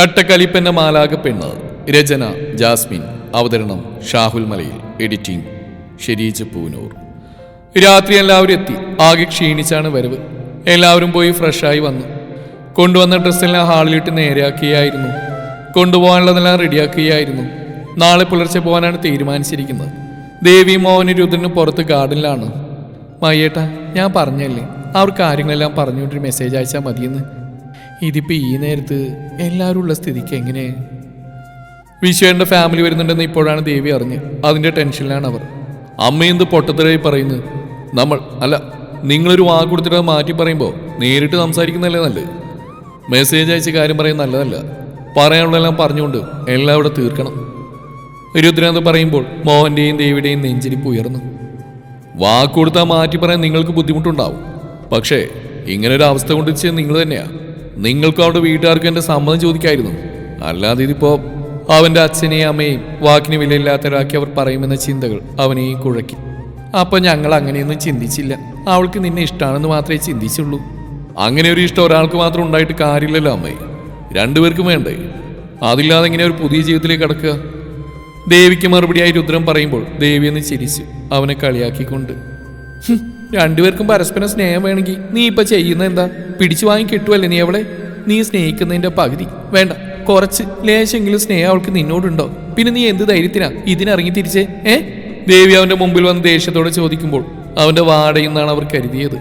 കട്ടക്കലിപ്പന്റെ മാലാക പെണ്ണ് രചന ജാസ്മിൻ. അവതരണം ഷാഹുൽ മലയിൽ. എഡിറ്റിംഗ് ഷെരീജ് പൂനൂർ. രാത്രി എല്ലാവരും എത്തി. ആകെ ക്ഷീണിച്ചാണ് വരവ്. എല്ലാവരും പോയി ഫ്രഷായി വന്നു. കൊണ്ടുവന്ന ഡ്രസ്സെല്ലാം ഹാളിലിട്ട് നേരെയാക്കുകയായിരുന്നു കൊണ്ടുപോകാനുള്ളതെല്ലാം റെഡിയാക്കുകയായിരുന്നു നാളെ പുലർച്ചെ പോകാനാണ് തീരുമാനിച്ചിരിക്കുന്നത്. ദേവി മോഹന രുദ്രനും പുറത്ത് ഗാർഡനിലാണ്. മയ്യേട്ടാ ഞാൻ പറഞ്ഞല്ലേ? അവർ കാര്യങ്ങളെല്ലാം പറഞ്ഞുകൊണ്ടൊരു മെസ്സേജ് അയച്ചാൽ മതിയെന്ന്. ഇതിപ്പോ ഈ നേരത്ത് എല്ലാവരും ഉള്ള സ്ഥിതിക്ക് എങ്ങനെ? വിശ്വന്റെ ഫാമിലി വരുന്നുണ്ടെന്ന് ഇപ്പോഴാണ് ദേവി അറിഞ്ഞ്. അതിന്റെ ടെൻഷനിലാണ് അവർ. അമ്മ എന്ത് പൊട്ടത്തരായി പറയുന്നത് നമ്മൾ അല്ല നിങ്ങളൊരു വാക്ക് കൊടുത്തിട്ട് അത് മാറ്റി പറയുമ്പോൾ നേരിട്ട് സംസാരിക്കുന്നതല്ലേ നല്ലത്? മെസ്സേജ് അയച്ച കാര്യം പറയുന്നത് നല്ലതല്ല. പറയാനുള്ളതെല്ലാം പറഞ്ഞുകൊണ്ട് എല്ലാം ഇവിടെ തീർക്കണം. രുദ്രനാഥ് പറയുമ്പോൾ മോഹന്റെയും ദേവിയുടെയും നെഞ്ചിരിപ്പ് ഉയർന്നു. വാക്ക് കൊടുത്താൽ മാറ്റി പറയാൻ നിങ്ങൾക്ക് ബുദ്ധിമുട്ടുണ്ടാവും. പക്ഷേ ഇങ്ങനൊരു അവസ്ഥ കൊണ്ട് നിങ്ങൾ തന്നെയാ. നിങ്ങൾക്കും അവരുടെ വീട്ടുകാർക്കും എന്റെ സമ്മതം ചോദിക്കായിരുന്നു. അല്ലാതെ ഇതിപ്പോ അവന്റെ അച്ഛനെയും അമ്മയും വാക്കിന് വിലയില്ലാത്തവരാക്കി അവർ പറയുമെന്ന ചിന്തകൾ അവനെയും കുഴക്കി. അപ്പൊ ഞങ്ങൾ അങ്ങനെയൊന്നും ചിന്തിച്ചില്ല. അവൾക്ക് നിന്നെ ഇഷ്ടമാണെന്ന് മാത്രമേ ചിന്തിച്ചുള്ളൂ. അങ്ങനെ ഒരു ഇഷ്ടം ഒരാൾക്ക് മാത്രം ഉണ്ടായിട്ട് കാര്യമില്ലല്ലോ അമ്മേ. രണ്ടുപേർക്കും വേണ്ടേ? അതില്ലാതെ ഇങ്ങനെ ഒരു പുതിയ ജീവിതത്തിലേക്ക് കടക്കുക? ദേവിക്ക് മറുപടിയായി രുദ്രം പറയുമ്പോൾ ദേവി എന്ന് ചിരിച്ചു. അവനെ കളിയാക്കിക്കൊണ്ട്. "ഹും, രണ്ടുപേർക്കും പരസ്പരം സ്നേഹം വേണമെങ്കിൽ നീ ഇപ്പൊ ചെയ്യുന്ന എന്താ? പിടിച്ചു വാങ്ങി കിട്ടുമല്ലേ നീ അവളെ? നീ സ്നേഹിക്കുന്നതിന്റെ പകുതി. വേണ്ട. കുറച്ച് ലേശെങ്കിലും സ്നേഹം അവൾക്ക് നിന്നോടുണ്ടോ? പിന്നെ നീ എന്ത് ധൈര്യത്തിനാ ഇതിനിറങ്ങി തിരിച്ചേ? ഏ? ദേവി അവന്റെ മുമ്പിൽ വന്ന് ദേഷ്യത്തോടെ ചോദിക്കുമ്പോൾ അവന്റെ വാടയെന്നാണ് അവർ കരുതിയത്.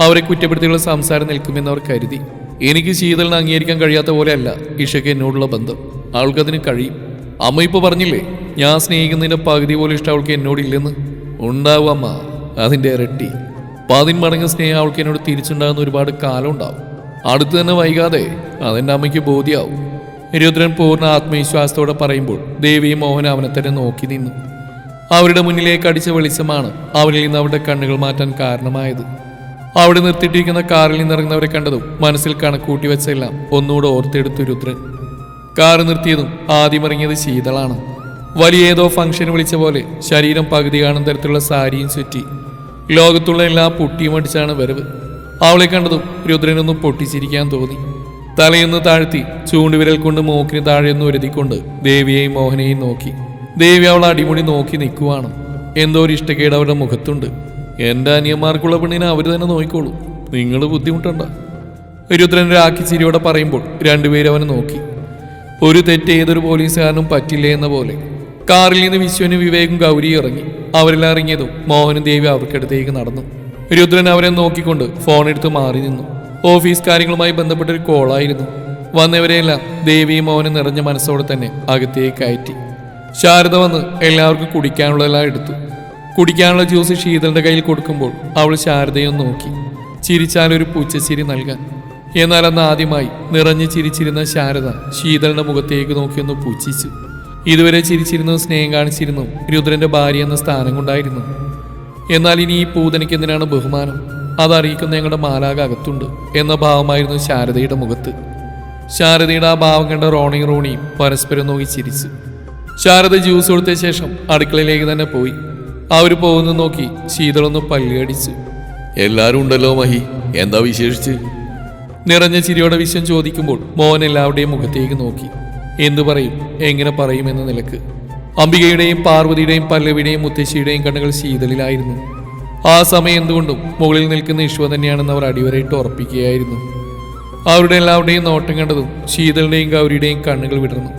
അവരെ കുറ്റപ്പെടുത്തിയുള്ള സംസാരം നിൽക്കുമെന്ന് അവർ കരുതി. എനിക്ക് ശീതളിന് അംഗീകരിക്കാൻ കഴിയാത്ത പോലെയല്ല ഇഷയ്ക്ക് എന്നോടുള്ള ബന്ധം. അവൾക്കതിന് കഴിയും. അമ്മ ഇപ്പൊ പറഞ്ഞില്ലേ ഞാൻ സ്നേഹിക്കുന്നതിന്റെ പകുതി പോലും ഇഷ്ടം അവൾക്ക് എന്നോടില്ലെന്ന്? ഉണ്ടാവും അമ്മ. അതിന്റെ ഇരട്ടി. പതിന്മടങ്ങ് സ്നേഹം അവൾക്ക് എന്നോട് തിരിച്ചുണ്ടാകുന്ന ഒരുപാട് കാലം ഉണ്ടാവും. അടുത്ത് തന്നെ വൈകാതെ അതെന്റെ അമ്മയ്ക്ക് ബോധ്യാവും. രുദ്രൻ പൂർണ ആത്മവിശ്വാസത്തോടെ പറയുമ്പോൾ ദേവിയും മോഹൻ അവനെ തന്നെ നോക്കി നിന്നു. അവരുടെ മുന്നിലേക്ക് അടിച്ച വെളിച്ചമാണ് അവരിൽ നിന്ന് അവരുടെ കണ്ണുകൾ മാറ്റാൻ കാരണമായത്. അവിടെ നിർത്തിയിട്ടിരിക്കുന്ന കാറിൽ നിന്നിറങ്ങുന്നവരെ കണ്ടതും മനസ്സിൽ കണക്കൂട്ടി വെച്ചെല്ലാം ഒന്നുകൂടെ ഓർത്തെടുത്തു രുദ്രൻ. കാർ നിർത്തിയതും ആദ്യം ഇറങ്ങിയത് ശീതളാണ്. വലിയ ഏതോ ഫംഗ്ഷൻ വിളിച്ച പോലെ ശരീരം പകുതി കാണുന്ന തരത്തിലുള്ള സാരിയും ചുറ്റി ലോകത്തുള്ള എല്ലാ പൊട്ടിയും അടിച്ചാണ് വരവ്. അവളെ കണ്ടതും രുദ്രനൊന്നും പൊട്ടിച്ചിരിക്കാൻ തോന്നി. തലയൊന്ന് താഴ്ത്തി ചൂണ്ടുവിരൽ കൊണ്ട് മൂക്കിന് താഴെയൊന്ന് ഒരുതിക്കൊണ്ട് ദേവിയെയും മോഹനെയും നോക്കി. ദേവി അവൾ അടിമുടി നോക്കി നിൽക്കുവാണ്. എന്തോ ഒരു ഇഷ്ടക്കേട് അവരുടെ മുഖത്തുണ്ട്. എന്റെ അനിയന്മാർക്കുള്ള പെണ്ണിനെ അവർ തന്നെ നോക്കിക്കോളൂ. നിങ്ങൾ ബുദ്ധിമുട്ടണ്ട. രുദ്രൻ രാഖി പറയുമ്പോൾ രണ്ടുപേരും അവനെ നോക്കി. ഒരു തെറ്റ് ഏതൊരു പോലീസുകാരനും പറ്റില്ലേ എന്ന പോലെ. കാറിൽ നിന്ന് വിശ്വനും വിവേകും ഗൗരിയും ഇറങ്ങി. അവരെല്ലാം ഇറങ്ങിയതും മോഹനും ദേവി അവർക്കടുത്തേക്ക് നടന്നു. രുദ്രൻ അവരെ നോക്കിക്കൊണ്ട് ഫോൺ എടുത്ത് മാറി നിന്നു. ഓഫീസ് കാര്യങ്ങളുമായി ബന്ധപ്പെട്ട ഒരു കോളായിരുന്നു വന്നവരെയെല്ലാം ദേവിയും മോഹനും നിറഞ്ഞ മനസ്സോടെ തന്നെ അകത്തേക്ക് കയറ്റി. ശാരദ വന്ന് എല്ലാവർക്കും കുടിക്കാനുള്ളതെല്ലാം എടുത്തു. കുടിക്കാനുള്ള ജ്യൂസ് ശീതളിന്റെ കയ്യിൽ കൊടുക്കുമ്പോൾ അവൾ ശാരദയെ നോക്കി. ചിരിച്ചാൽ ഒരു പൂച്ചച്ചിരി നൽകാൻ. എന്നാൽ അന്ന് ആദ്യമായി നിറഞ്ഞു ചിരിച്ചിരുന്ന ശാരദ ശീതളിന്റെ മുഖത്തേക്ക് നോക്കിയൊന്ന് പുച്ഛിച്ചു ഇതുവരെ ചിരിച്ചിരുന്നു സ്നേഹം കാണിച്ചിരുന്നു രുദ്രന്റെ ഭാര്യ എന്ന സ്ഥാനം കൊണ്ടായിരുന്നു എന്നാൽ ഇനി ഈ പൂതനയ്ക്ക് എന്തിനാണ് ബഹുമാനം? അതറിയിക്കുന്ന ഞങ്ങളുടെ മാലാക അകത്തുണ്ട് എന്ന ഭാവമായിരുന്നു ശാരദയുടെ മുഖത്ത്. ശാരദയുടെ ആ ഭാവം കണ്ട റോണി റോണിയും പരസ്പരം നോക്കി ചിരിച്ചു. ശാരദ ജ്യൂസ് കൊടുത്ത ശേഷം അടുക്കളയിലേക്ക് തന്നെ പോയി. അവർ പോകുന്നു നോക്കി ശീതളൊന്ന് പല്ലുകടിച്ചു എല്ലാരും ഉണ്ടല്ലോ മഹി എന്താ വിശേഷിച്ച്? നിറഞ്ഞ ചിരിയോടെ വിശ്വം ചോദിക്കുമ്പോൾ മോഹൻ എല്ലാവരുടെയും മുഖത്തേക്ക് നോക്കി. എന്തു പറയും. എങ്ങനെ പറയും എന്ന നിലയ്ക്ക്. അംബികയുടെയും പാർവതിയുടെയും പല്ലവിയുടെയും മുത്തശ്ശിയുടെയും കണ്ണുകൾ ശീതളിലായിരുന്നു. ആ സമയം എന്തുകൊണ്ടും മുകളിൽ നിൽക്കുന്ന ഈശ്വ തന്നെയാണെന്ന് അവർ അടിവരയിട്ട് ഉറപ്പിക്കുകയായിരുന്നു. അവരുടെ എല്ലാവരുടെയും നോട്ടം കണ്ടതും ശീതളുടെയും ഗൗരിയുടെയും കണ്ണുകൾ വിടർന്നു.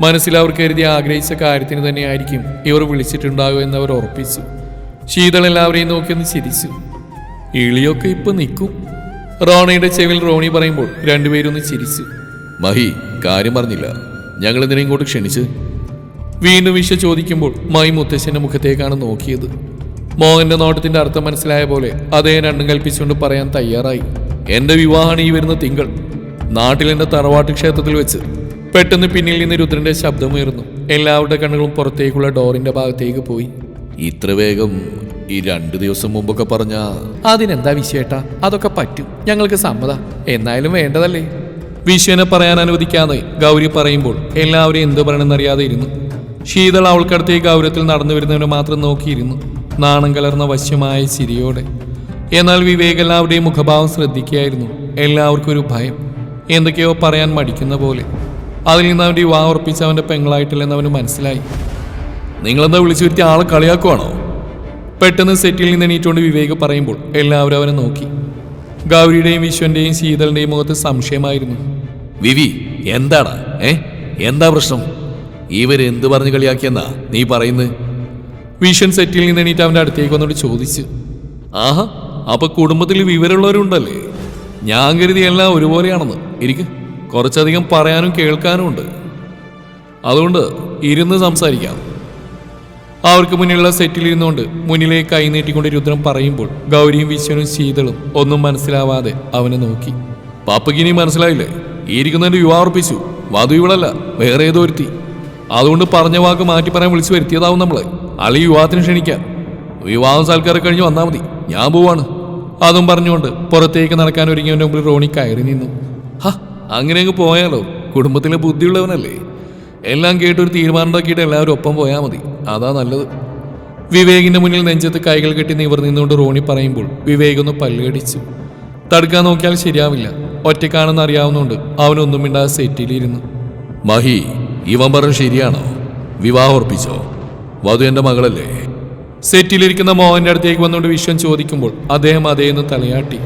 മനസ്സിൽ അവർ കരുതി ആഗ്രഹിച്ച കാര്യത്തിന് തന്നെയായിരിക്കും ഇവർ വിളിച്ചിട്ടുണ്ടാകും എന്ന് അവർ ഉറപ്പിച്ചു. ശീതൾ എല്ലാവരെയും നോക്കിയൊന്ന് ചിരിച്ചു. ഇളിയൊക്കെ ഇപ്പൊ നിൽക്കും. റോണയുടെ ചെവിൽ റോണി പറയുമ്പോൾ രണ്ടുപേരും ഒന്ന് ചിരിച്ചു. മഹി കാര്യം പറഞ്ഞില്ല. ഞങ്ങൾ ഇതിനെ ഇങ്ങോട്ട് ക്ഷണിച്ച് വീണ്ടും വിശ്വ ചോദിക്കുമ്പോൾ മൈ മുത്തശ്ശന്റെ മുഖത്തേക്കാണ് നോക്കിയത്. മോഹന്റെ നോട്ടത്തിന്റെ അർത്ഥം മനസ്സിലായ പോലെ അതേ രണ്ടും കൽപ്പിച്ചുകൊണ്ട് പറയാൻ തയ്യാറായി. എന്റെ വിവാഹമാണ് ഈ വരുന്ന തിങ്കൾ. നാട്ടിൽ എന്റെ തറവാട്ട് ക്ഷേത്രത്തിൽ വെച്ച് പെട്ടെന്ന് പിന്നിൽ നിന്ന് രുദ്രന്റെ ശബ്ദമുയർന്നു. എല്ലാവരുടെ കണ്ണുകളും പുറത്തേക്കുള്ള ഡോറിന്റെ ഭാഗത്തേക്ക് പോയി. ഇത്ര വേഗം ഈ രണ്ട് ദിവസം മുമ്പൊക്കെ പറഞ്ഞ അതിനെന്താ വിശേഷ അതൊക്കെ പറ്റും. ഞങ്ങൾക്ക് സമ്മത. എന്നായാലും വേണ്ടതല്ലേ? വിശ്വനെ പറയാൻ അനുവദിക്കാതെ ഗൗരി പറയുമ്പോൾ എല്ലാവരും എന്ത് പറയണമെന്നറിയാതെ ഇരുന്നു. ശീതൾ അവൾക്കടുത്ത് ഈ ഗൗരവത്തിൽ നടന്നു വരുന്നവരെ മാത്രം നോക്കിയിരുന്നു. നാണം കലർന്ന വശ്യമായ ചിരിയോടെ. എന്നാൽ വിവേക് എല്ലാവരുടെയും മുഖഭാവം ശ്രദ്ധിക്കുകയായിരുന്നു. എല്ലാവർക്കും ഒരു ഭയം. എന്തൊക്കെയോ പറയാൻ മടിക്കുന്ന പോലെ. അതിൽ നിന്ന് അവന്റെ വിവാഹം ഉറപ്പിച്ച് അവന്റെ പെങ്ങളായിട്ടില്ലെന്ന് അവന് മനസ്സിലായി. നിങ്ങളെന്താ വിളിച്ചു വരുത്തി ആളെ കളിയാക്കുവാണോ? പെട്ടെന്ന് സെറ്റിൽ നിന്ന് എണീറ്റുകൊണ്ട് വിവേക് പറയുമ്പോൾ എല്ലാവരും അവനെ നോക്കി. ഗൗരിയുടെയും വിശ്വന്റെയും ശീതളിന്റെയും മുഖത്ത് സംശയമായിരുന്നു. വിവി എന്താണ്? ഏ? എന്താ പ്രശ്നം? ഇവരെന്ത് പറഞ്ഞു കളിയാക്കിയെന്നാ നീ പറയുന്നത് വിഷൻ സെറ്റിൽ നിന്ന് എണീറ്റ് അവന്റെ അടുത്തേക്ക് വന്നോട് ചോദിച്ചു. ആഹാ അപ്പൊ കുടുംബത്തിൽ വിവരമുള്ളവരുണ്ടല്ലേ? ഞാൻ കരുതി എല്ലാം ഒരുപോലെയാണെന്ന്. എനിക്ക് കുറച്ചധികം പറയാനും കേൾക്കാനും ഉണ്ട്. അതുകൊണ്ട് ഇരുന്ന് സംസാരിക്കാം. അവർക്ക് മുന്നിലുള്ള സെറ്റിൽ ഇരുന്നുകൊണ്ട് മുന്നിലേക്ക് കൈ നീട്ടിക്കൊണ്ട് രുദ്രം പറയുമ്പോൾ ഗൗരിയും വിശ്വനും ശീതളും ഒന്നും മനസ്സിലാവാതെ അവനെ നോക്കി. പാപ്പയ്ക്കിനി മനസ്സിലായില്ലേ? ഈ ഇരിക്കുന്നതിന്റെ യുവാ ഉറപ്പിച്ചു. വധു ഇവളല്ല വേറെ ഏതോ ഒരുത്തി. അതുകൊണ്ട് പറഞ്ഞ വാക്ക് മാറ്റി പറയാൻ വിളിച്ചു വരുത്തിയതാവും നമ്മളെ. അളി യുവാത്തിന് ക്ഷണിക്കാം. വിവാഹം സൽക്കാരം കഴിഞ്ഞ് വന്നാൽ മതി. ഞാൻ പോവാണ്. അതും പറഞ്ഞുകൊണ്ട് പുറത്തേക്ക് നടക്കാൻ ഒരുങ്ങിയവന്റെ മുമ്പിൽ റോണി കയറി നിന്നു. ഹാ അങ്ങനെ അങ്ങ് പോയാലോ? കുടുംബത്തിലെ ബുദ്ധിയുള്ളവനല്ലേ? എല്ലാം കേട്ടൊരു തീരുമാനം ഉണ്ടാക്കിയിട്ട് എല്ലാവരും ഒപ്പം പോയാൽ മതി. അതാ നല്ലത്. വിവേകിന്റെ മുന്നിൽ നെഞ്ചത്ത് കൈകൾ കെട്ടി നിവർ നിന്നുകൊണ്ട് റോണി പറയുമ്പോൾ വിവേക് ഒന്ന് പല്ലുകടിച്ചു തടുക്കാൻ നോക്കിയാൽ ശരിയാവില്ല. ഒറ്റക്കാണെന്ന് അറിയാവുന്നതുകൊണ്ട് അവനൊന്നും മിണ്ടാതെ സെറ്റിലിരുന്നു. മഹി ഇവൻ പറഞ്ഞ ശരിയാണോ? വിവാഹം ഉറപ്പിച്ചോ? വധു എന്റെ മകളല്ലേ? സെറ്റിലിരിക്കുന്ന മോഹന്റെ അടുത്തേക്ക് വന്നുകൊണ്ട് വിശ്വൻ ചോദിക്കുമ്പോൾ അദ്ദേഹം അതേന്ന് തലയാട്ടി.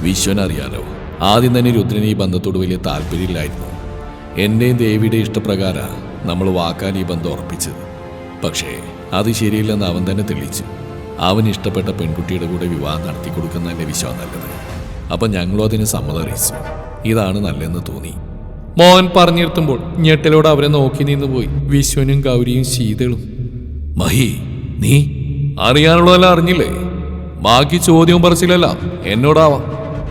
വിശ്വൻ അറിയാലോ ആദ്യം തന്നെ രുദ്രന് ഈ ബന്ധത്തോട് വലിയ താല്പര്യമില്ലായിരുന്നു. എന്റെയും ദേവിയുടെ ഇഷ്ടപ്രകാരമാണ് നമ്മൾ വാക്കാൻ ഈ ബന്ധം ഉറപ്പിച്ചത്. പക്ഷേ അത് ശരിയില്ലെന്ന് അവൻ തന്നെ തെളിയിച്ചു. അവൻ ഇഷ്ടപ്പെട്ട പെൺകുട്ടിയുടെ കൂടെ വിവാഹം നടത്തി കൊടുക്കുന്നതിന്റെ വിശ്വാസം നല്ലത്? അപ്പം ഞങ്ങളും അതിന് സമ്മതം അറിയിച്ചു. ഇതാണ് നല്ലതെന്ന് തോന്നി. മോഹൻ പറഞ്ഞിരുത്തുമ്പോൾ ഞെട്ടലോട് അവരെ നോക്കി നിന്ന് പോയി. വിശ്വനും ഗൗരിയും ശീതളും. മഹി നീ? അറിയാനുള്ളതെല്ലാം അറിഞ്ഞില്ലേ? ബാക്കി ചോദ്യവും പറച്ചിലല്ല എന്നോടാവാം.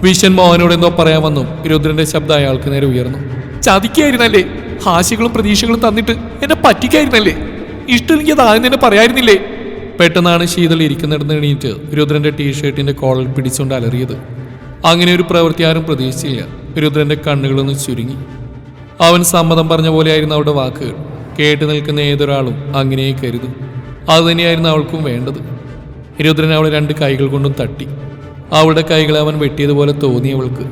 വിശ്വൻ മോഹനോട് എന്തോ പറയാമെന്നും രുദ്രന്റെ ശബ്ദം അയാൾക്ക് നേരെ ഉയർന്നു. ചതിക്കായിരുന്നല്ലേ? ഹാസ്യങ്ങളും പ്രതീക്ഷകളും തന്നിട്ട് എന്നെ പറ്റിക്കായിരുന്നല്ലേ? ഇഷ്ടമില്ലെങ്കിൽ അത് ആദ്യം തന്നെ പറയായിരുന്നില്ലേ? പെട്ടെന്നാണ് ശീതൾ ഇരിക്കുന്നിടന്ന് എണീറ്റ് രുദ്രന്റെ ടീഷർട്ടിന്റെ കോളർ പിടിച്ചുകൊണ്ട് അലറിയത്. അങ്ങനെ ഒരു പ്രവൃത്തി ആരും പ്രതീക്ഷിച്ചില്ല. രുദ്രന്റെ കണ്ണുകളൊന്ന് ചുരുങ്ങി. അവൻ സമ്മതം പറഞ്ഞ പോലെയായിരുന്നു അവളുടെ വാക്കുകൾ കേട്ടു നിൽക്കുന്ന ഏതൊരാളും അങ്ങനെ കരുതും. അതുതന്നെയായിരുന്നു അവൾക്കും വേണ്ടത്. രുദ്രൻ അവളെ രണ്ട് കൈകൾ കൊണ്ടും തട്ടി. അവളുടെ കൈകളെ അവൻ വെട്ടിയതുപോലെ തോന്നി അവൾക്ക്.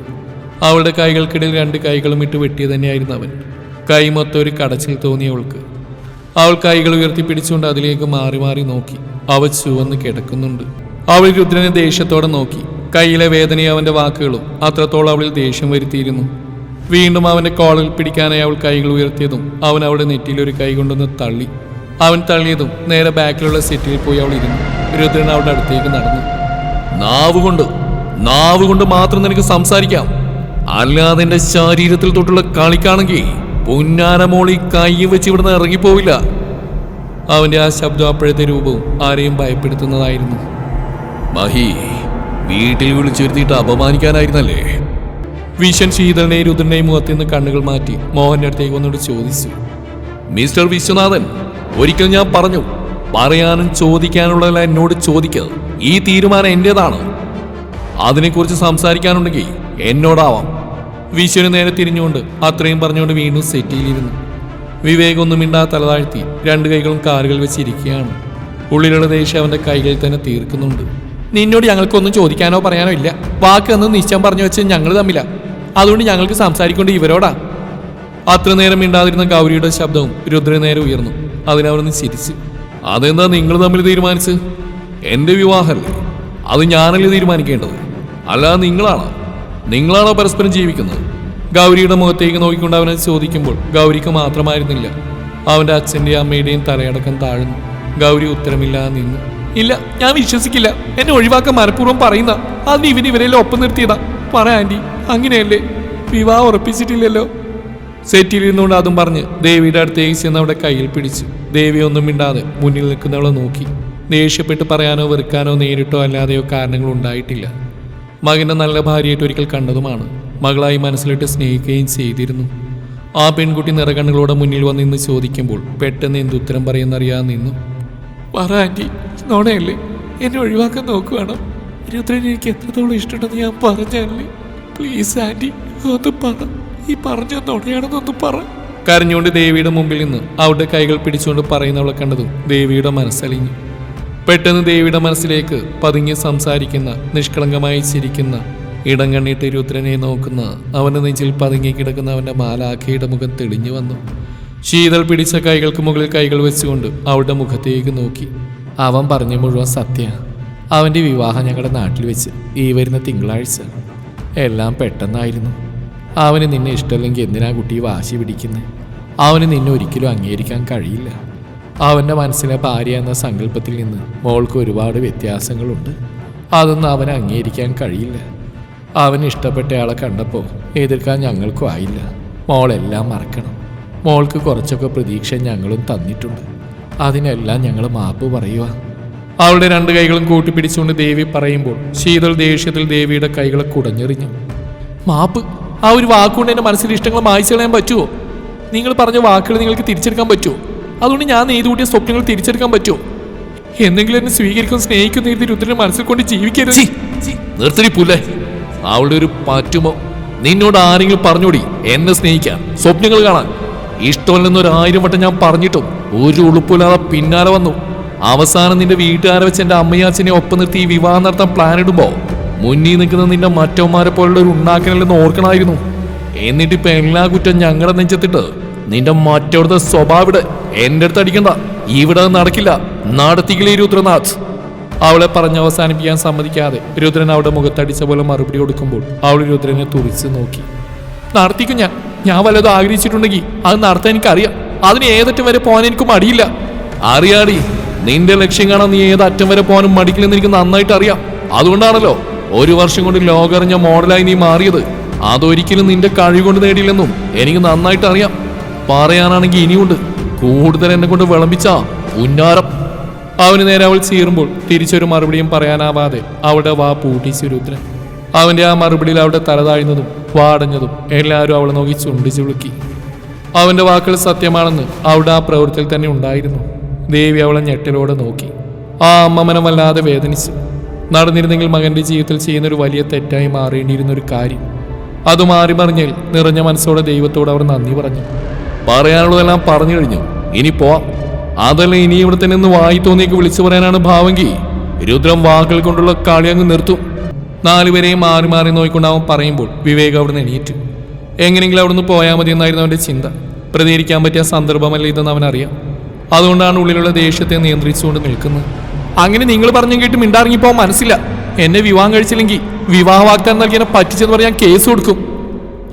അവളുടെ കൈകൾക്കിടയിൽ രണ്ട് കൈകളും ഇട്ട് വെട്ടിയത് തന്നെയായിരുന്നു അവൻ. കൈ മൊത്തം ഒരു കടച്ചിൽ തോന്നി അവൾക്ക്. അവൾ കൈകൾ ഉയർത്തി പിടിച്ചുകൊണ്ട് അതിലേക്ക് മാറി മാറി നോക്കി. അവ ചുവന്ന് കിടക്കുന്നുണ്ട്. അവൾ രുദ്രനെ ദേഷ്യത്തോടെ നോക്കി. കയ്യിലെ വേദനയും അവന്റെ വാക്കുകളും അത്രത്തോളം അവളിൽ ദേഷ്യം വരുത്തിയിരുന്നു. വീണ്ടും അവന്റെ കോളിൽ പിടിക്കാനായി അവൾ കൈകൾ ഉയർത്തിയതും അവൻ അവളുടെ നെറ്റിയിൽ ഒരു കൈ കൊണ്ടൊന്ന് തള്ളി. അവൻ തള്ളിയതും നേരെ ബാക്കിലുള്ള സെറ്റിൽ പോയി അവൾ ഇരുന്നു. രുദ്രൻ അവളുടെ അടുത്തേക്ക് നടന്നു. നാവ് കൊണ്ട് നാവ് കൊണ്ട് മാത്രം നിനക്ക് സംസാരിക്കാം. അല്ലാതെ എന്റെ ശരീരത്തിൽ തൊട്ടുള്ള കളിക്കാണെങ്കിൽ പുന്നാരമോളി കൈ വെച്ച് ഇവിടുന്ന് ഇറങ്ങിപ്പോവില്ല. അവന്റെ ആ ശബ്ദം അപ്പോഴത്തെ രൂപവും ആരെയും ഭയപ്പെടുത്തുന്നതായിരുന്നു. മഹി വീട്ടിൽ വിളിച്ചിരുത്തിയിട്ട് അപമാനിക്കാനായിരുന്നല്ലേ? വിഷൻ ശീതളിനെയും രുദ്രനെയും മുഖത്ത് നിന്ന് കണ്ണുകൾ മാറ്റി മോഹന്റെ അടുത്തേക്ക് വന്നോട് ചോദിച്ചു. മിസ്റ്റർ വിശ്വനാഥൻ ഒരിക്കൽ ഞാൻ പറഞ്ഞു പറയാനും ചോദിക്കാനുള്ളതല്ല എന്നോട് ചോദിക്കുക ഈ തീരുമാനം എന്റേതാണ്? അതിനെക്കുറിച്ച് സംസാരിക്കാനുണ്ടെങ്കിൽ എന്നോടാവാം. വിശ്വന് നേരെ തിരിഞ്ഞുകൊണ്ട് അത്രയും പറഞ്ഞുകൊണ്ട് വീണ്ടും സെറ്റിയിലിരുന്നു. വിവേകൊന്നും മിണ്ടാ തലതാഴ്ത്തി രണ്ട് കൈകളും കാറുകൾ വെച്ചിരിക്കുകയാണ്. ഉള്ളിലുള്ള ദേഷ്യം അവന്റെ കൈകളിൽ തന്നെ തീർക്കുന്നുണ്ട്. നിന്നോട് ഞങ്ങൾക്കൊന്നും ചോദിക്കാനോ പറയാനോ ഇല്ല. വാക്ക് എന്ന് നിശ്ചയം പറഞ്ഞു വെച്ച് ഞങ്ങൾ തമ്മില. അതുകൊണ്ട് ഞങ്ങൾക്ക് സംസാരിക്കൊണ്ട് ഇവരോടാ. അത്ര നേരം മിണ്ടാതിരുന്ന ഗൗരിയുടെ ശബ്ദവും രുദ്ര നേരെ ഉയർന്നു. അതിനവിടുന്ന് ചിരിച്ചു. അതെന്താ നിങ്ങൾ തമ്മിൽ തീരുമാനിച്ച് എന്റെ വിവാഹമല്ലേ അത് ഞാനല്ലേ തീരുമാനിക്കേണ്ടത്? അല്ലാതെ നിങ്ങളാണോ? നിങ്ങളാണോ പരസ്പരം ജീവിക്കുന്നത്? ഗൗരിയുടെ മുഖത്തേക്ക് നോക്കിക്കൊണ്ട് അവനെ ചോദിക്കുമ്പോൾ ഗൗരിക്ക് മാത്രമായിരുന്നില്ല. അവന്റെ അച്ഛന്റെയും അമ്മയുടെയും തലയടക്കം താഴ്ന്നു. ഗൗരി ഉത്തരമില്ലാതെ നിന്നു ഇല്ല ഞാൻ വിശ്വസിക്കില്ല. എന്നെ ഒഴിവാക്കാൻ മനഃപൂർവം പറയുന്ന അതിന് ഇവന് ഇവരെല്ലാം ഒപ്പം നിർത്തിയതാ. പറ ആന്റി അങ്ങനെയല്ലേ? വിവാഹം ഉറപ്പിച്ചിട്ടില്ലല്ലോ. സെറ്റിലിരുന്നുകൊണ്ട് അതും പറഞ്ഞ് ദേവിയുടെ അടുത്തേക്ക് ചെന്ന് അവിടെ കയ്യിൽ പിടിച്ചു ദേവി ഒന്നും മിണ്ടാതെ മുന്നിൽ നിൽക്കുന്നവളെ നോക്കി. ദേഷ്യപ്പെട്ട് പറയാനോ വെറുക്കാനോ നേരിട്ടോ അല്ലാതെയോ കാരണങ്ങൾ ഉണ്ടായിട്ടില്ല. മകനെ നല്ല ഭാര്യയായിട്ട് ഒരിക്കൽ കണ്ടതുമാണ്. മകളായി മനസ്സിലിട്ട് സ്നേഹിക്കുകയും ചെയ്തിരുന്നു. ആ പെൺകുട്ടി നിറകണ്ണുകളോടെ മുന്നിൽ വന്നിന്ന് ചോദിക്കുമ്പോൾ പെട്ടെന്ന് എന്തുത്തരം പറയുന്നറിയാതെ നിന്നു. പറ ആന്റി. നോണയല്ലേ? എന്നെ ഒഴിവാക്കാൻ നോക്കുവാണോ? ഇരുപത്തിരണ്ട് എനിക്ക് എത്രത്തോളം ഇഷ്ടമുണ്ടെന്ന് ഞാൻ പറഞ്ഞല്ലേ? പ്ലീസ് ആന്റി ഒന്ന് പറ. ഈ പറഞ്ഞ നോണയാണെന്നൊന്ന് പറ. കരഞ്ഞുകൊണ്ട് ദേവിയുടെ മുമ്പിൽ നിന്ന് അവളുടെ കൈകൾ പിടിച്ചുകൊണ്ട് പറയുന്നവളെ കണ്ടതും ദേവിയുടെ മനസ്സലിഞ്ഞു. പെട്ടെന്ന് ദേവിയുടെ മനസ്സിലേക്ക് പതുങ്ങി സംസാരിക്കുന്ന നിഷ്കളങ്കമായി ചിരിക്കുന്ന ഇടം കണ്ണിട്ട് രുദ്രനെ നോക്കുന്ന അവന്റെ നെഞ്ചിൽ പതുങ്ങി കിടക്കുന്ന അവന്റെ മാലാഖയുടെ മുഖം തെളിഞ്ഞു വന്നു. ശീതൾ പിടിച്ച കൈകൾക്ക് മുകളിൽ കൈകൾ വെച്ചുകൊണ്ട് അവളുടെ മുഖത്തേക്ക് നോക്കി. അവൻ പറഞ്ഞു മുഴുവൻ സത്യ. അവന്റെ വിവാഹം ഞങ്ങളുടെ നാട്ടിൽ വെച്ച് ഈ വരുന്ന തിങ്കളാഴ്ച. എല്ലാം പെട്ടെന്നായിരുന്നു. അവന് നിന്നെ ഇഷ്ടമല്ലെങ്കിൽ എന്തിനാ കുട്ടി വാശി പിടിക്കുന്നത് അവന് നിന്നെ ഒരിക്കലും അംഗീകരിക്കാൻ കഴിയില്ല. അവന്റെ മനസ്സിലെ ഭാര്യ എന്ന സങ്കല്പത്തിൽ നിന്ന് മോൾക്ക് ഒരുപാട് വ്യത്യാസങ്ങളുണ്ട്. അതൊന്നും അവന് അംഗീകരിക്കാൻ കഴിയില്ല. അവൻ ഇഷ്ടപ്പെട്ടയാളെ കണ്ടപ്പോൾ എതിർക്കാൻ ഞങ്ങൾക്കും ആയില്ല. മോളെല്ലാം മറക്കണം. മോൾക്ക് കുറച്ചൊക്കെ പ്രതീക്ഷ ഞങ്ങളും തന്നിട്ടുണ്ട്. അതിനെല്ലാം ഞങ്ങൾ മാപ്പ് പറയുക അവളുടെ രണ്ട് കൈകളും കൂട്ടിപ്പിടിച്ചുകൊണ്ട് ദേവി പറയുമ്പോൾ ശീതൾ ദേഷ്യത്തിൽ ദേവിയുടെ കൈകളെ കുടഞ്ഞെറിഞ്ഞു. മാപ്പ് ആ ഒരു വാക്കുകൊണ്ട് എന്റെ മനസ്സിൽ ഇഷ്ടങ്ങൾ മായ്ച്ചു കളയാൻ പറ്റുമോ നിങ്ങൾ പറഞ്ഞ വാക്കുകൾ നിങ്ങൾക്ക് തിരിച്ചെടുക്കാൻ പറ്റുമോ അതുകൊണ്ട് ഞാൻ നെയ്തു കൂട്ടിയ സ്വപ്നങ്ങൾ തിരിച്ചെടുക്കാൻ പറ്റുമോ എന്തെങ്കിലും എന്നെ സ്വീകരിക്കും സ്നേഹിക്കുന്ന രീതി രുദ്രനെ മനസ്സിൽ കൊണ്ട് ജീവിക്കരുത്. നിർത്തി പുല്ലേ. അവളുടെ ഒരു പറ്റുമോ? നിന്നോട് ആരെങ്കിലും പറഞ്ഞോടി എന്നെ സ്നേഹിക്കാം സ്വപ്നങ്ങൾ കാണാൻ. ഇഷ്ടമല്ലെന്ന് ഒരു ആയിരം വട്ടം ഞാൻ പറഞ്ഞിട്ടും ഒരു ഉളുപ്പില്ലാതെ പിന്നാലെ വന്നു. അവസാനം നിന്റെ വീട്ടുകാരെ വെച്ച് എന്റെ അമ്മയാച്ചനെ ഒപ്പം നിർത്തി ഈ വിവാഹം നടത്താൻ പ്ലാൻ ഇടുമ്പോ മുന്നിൽ നിൽക്കുന്ന നിന്റെ മറ്റവന്മാരെ പോലുള്ള ഒരു ഉണ്ടാക്കനല്ലെന്ന് ഓർക്കണമായിരുന്നു. എന്നിട്ട് ഇപ്പൊ എല്ലാ കുറ്റം ഞങ്ങളുടെ നെഞ്ചത്തിട്ട് നിന്റെ മറ്റവിടുത്തെ സ്വഭാവിട് എന്റെ അടുത്ത് അടിക്കണ്ട. ഇവിടെ നടക്കില്ല. നടത്തിക്കില്ലേ രുദ്രനാഥ്. അവളെ പറഞ്ഞ് അവസാനിപ്പിക്കാൻ സമ്മതിക്കാതെ രുദ്രൻ അവളുടെ മുഖത്തടിച്ച പോലെ മറുപടി കൊടുക്കുമ്പോൾ അവൾ രുദ്രനെ തുറിച്ച് നോക്കി. നടത്തിക്കും ഞാൻ. ഞാൻ വല്ലതും ആഗ്രഹിച്ചിട്ടുണ്ടെങ്കിൽ അത് നടത്താൻ എനിക്കറിയാം. അതിന് ഏതറ്റം വരെ പോകാൻ എനിക്ക് മടിയില്ല. അറിയാടി നിന്റെ ലക്ഷ്യം കാണാൻ നീ ഏത് അറ്റം വരെ പോകാനും മടിക്കില്ലെന്ന് എനിക്ക് നന്നായിട്ട് അറിയാം. അതുകൊണ്ടാണല്ലോ ഒരു വർഷം കൊണ്ട് ലോകറിഞ്ഞ മോഡലായി നീ മാറിയത്. അതൊരിക്കലും നിന്റെ കഴിവ് കൊണ്ട് നേടിയില്ലെന്നും എനിക്ക് നന്നായിട്ട് അറിയാം. പറയാനാണെങ്കിൽ ഇനിയുണ്ട്. കൂടുതൽ എന്നെ കൊണ്ട് വിളമ്പിച്ച ഉന്നാരം അവന് നേരെ അവൾ ചീറുമ്പോൾ തിരിച്ചൊരു മറുപടിയും പറയാനാവാതെ അവളുടെ വാ പൂട്ടി രുദ്രൻ അവന്റെ ആ മറുപടിയിൽ അവിടെ തലതാഴ്ന്നതും വാടഞ്ഞതും എല്ലാവരും അവളെ നോക്കി ചുണ്ടിച്ചു വിളിക്കി. അവന്റെ വാക്കുകൾ സത്യമാണെന്ന് അവിടെ ആ പ്രവൃത്തിയിൽ തന്നെ ഉണ്ടായിരുന്നു. ദേവി അവളെ ഞെട്ടലോടെ നോക്കി. ആ അമ്മമനം വല്ലാതെ വേദനിച്ചു. നടന്നിരുന്നെങ്കിൽ മകന്റെ ജീവിതത്തിൽ ചെയ്യുന്ന ഒരു വലിയ തെറ്റായി മാറേണ്ടിയിരുന്ന ഒരു കാര്യം. അത് മാറി പറഞ്ഞാൽ നിറഞ്ഞ മനസ്സോടെ ദൈവത്തോട് അവർ നന്ദി പറഞ്ഞു. പറയാനുള്ളതെല്ലാം പറഞ്ഞു കഴിഞ്ഞു. ഇനി പോവാം അതല്ല ഇനി ഇവിടെ തന്നെ ഒന്ന് വായി തോന്നിയേക്ക് വിളിച്ചു പറയാനാണ് ഭാവെങ്കിൽ. രുദ്രം വാക്കുകൾ കൊണ്ടുള്ള കളി അങ്ങ് നിർത്തും. നാലുപേരെയും മാറി മാറി നോക്കിക്കൊണ്ടാവും പറയുമ്പോൾ വിവേക് അവിടുന്ന് എണീറ്റു. എങ്ങനെയെങ്കിലും അവിടുന്ന് പോയാൽ മതി എന്നായിരുന്നു അവന്റെ ചിന്ത. പ്രതികരിക്കാൻ പറ്റിയ സന്ദർഭമല്ല ഇതെന്ന് അവനറിയാം. അതുകൊണ്ടാണ് ഉള്ളിലുള്ള ദേഷ്യത്തെ നിയന്ത്രിച്ചുകൊണ്ട് നിൽക്കുന്നത്. അങ്ങനെ നിങ്ങൾ പറഞ്ഞു കേട്ട് മിണ്ടാറിങ്ങിപ്പോൾ മനസ്സില്ല. എന്നെ വിവാഹം കഴിച്ചില്ലെങ്കിൽ വിവാഹ വാഗ്ദാനം നൽകിയതിനെ പറ്റിച്ചെന്ന് പറയാൻ കേസ് കൊടുക്കും.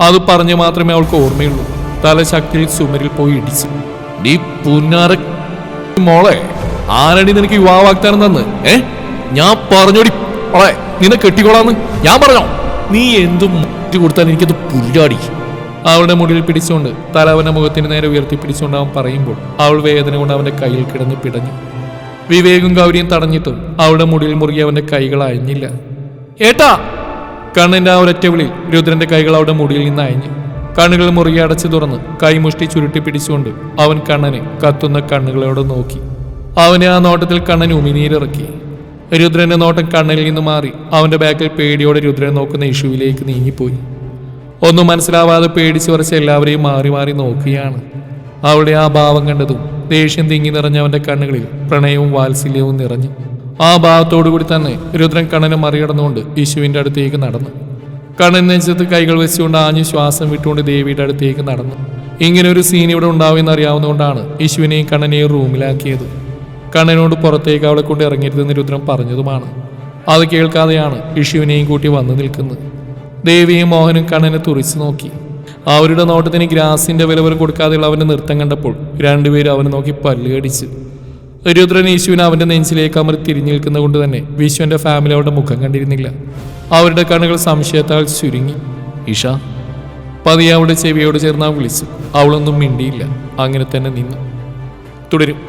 അത് പറഞ്ഞു മാത്രമേ അവൾക്ക് ഓർമ്മയുള്ളൂ. തലശക്തിയിൽ സുമരിൽ പോയി ഇടിച്ചു. നീ പുന്നാറ മോളെ ആരടി നിനക്ക് വിവാഹ വാഗ്ദാനം തന്ന്? ഏ? ഞാൻ പറഞ്ഞോടി മോളെ നിന്നെ കെട്ടിക്കോളാന്ന്. ഞാൻ പറഞ്ഞോ? നീ എന്തും മുറ്റി കൊടുത്താൽ എനിക്കത് പുല്ലാടി. അവളുടെ മുടിയിൽ പിടിച്ചുകൊണ്ട് തല അവന്റെ മുഖത്തിന് നേരെ ഉയർത്തി പിടിച്ചുകൊണ്ട് അവൻ പറയുമ്പോൾ അവൾ വേദന കൊണ്ട് അവന്റെ കയ്യിൽ കിടന്ന് പിടഞ്ഞു. വിവേകും ഗൗരിയും തടഞ്ഞിട്ടും അവളുടെ മുടിയിൽ മുറുകി അവന്റെ കൈകൾ അയഞ്ഞില്ല. ഏട്ടാ! കണ്ണിന്റെ ആ ഒരൊറ്റ വിളിയിൽ രുദ്രന്റെ കൈകൾ അവളുടെ മുടിയിൽ നിന്ന് അയഞ്ഞു. കണ്ണുകൾ മുറുകെ അടച്ചു തുറന്ന് കൈമുഷ്ടി ചുരുട്ടി പിടിച്ചുകൊണ്ട് അവൻ കണ്ണനെ കത്തുന്ന കണ്ണുകളോട് നോക്കി. അവനെ ആ നോട്ടത്തിൽ കണ്ണൻ ഉമിനീരിറക്കി. രുദ്രന്റെ നോട്ടം കണ്ണിൽ നിന്ന് മാറി. അവന്റെ ബാക്കിൽ പേടിയോടെ രുദ്രൻ നോക്കുന്ന ഇഷുവിലേക്ക് നീങ്ങിപ്പോയി. ഒന്നും മനസ്സിലാവാതെ പേടിച്ചു വരച്ച് എല്ലാവരെയും മാറി മാറി നോക്കുകയാണ്. അവളുടെ ആ ഭാവം കണ്ടതും ദേഷ്യം തിങ്ങി നിറഞ്ഞ അവന്റെ കണ്ണുകളിൽ പ്രണയവും വാത്സല്യവും നിറഞ്ഞു. ആ ഭാവത്തോടു കൂടി തന്നെ രുദ്രൻ കണ്ണനെ മറികടന്നുകൊണ്ട് യേശുവിന്റെ അടുത്തേക്ക് നടന്നു. കണ്ണൻ നെഞ്ചത്ത് കൈകൾ വെച്ചുകൊണ്ട് ആഞ്ഞു ശ്വാസം വിട്ടുകൊണ്ട് ദേവിയുടെ അടുത്തേക്ക് നടന്നു. ഇങ്ങനെ ഒരു സീൻ ഇവിടെ ഉണ്ടാവുമെന്ന് അറിയാവുന്നതുകൊണ്ടാണ് യേശുവിനെയും കണ്ണനെയും റൂമിലാക്കിയത് കണ്ണനോട് പുറത്തേക്ക് അവളെ കൊണ്ട് ഇറങ്ങരുതെന്ന് രുദ്രം പറഞ്ഞതുമാണ്. അത് കേൾക്കാതെയാണ് വിഷുവിനെയും കൂട്ടി വന്നു നിൽക്കുന്നത്. ദേവിയും മോഹനും കണ്ണനെ തുറിച്ചു നോക്കി. അവരുടെ നോട്ടത്തിന് ഗ്രാസിന്റെ വില പോലും കൊടുക്കാതെയുള്ള അവന്റെ നൃത്തം കണ്ടപ്പോൾ രണ്ടുപേരും അവനെ നോക്കി പല്ലുകടിച്ചു. രുദ്രൻ യേശുവിനെ അവന്റെ നെഞ്ചിലേക്ക് അമർ തിരിഞ്ഞു നിൽക്കുന്നത് കൊണ്ട് തന്നെ വിശ്വന്റെ ഫാമിലി അവരുടെ മുഖം കണ്ടിരുന്നില്ല. അവരുടെ കണ്ണുകൾ സംശയത്താൽ ചുരുങ്ങി. ഇഷ പതിയെ അവളുടെ ചെവിയോട് ചേർന്ന് വിളിച്ചു. അവളൊന്നും മിണ്ടിയില്ല. അങ്ങനെ തന്നെ നിന്നു. തുടരും.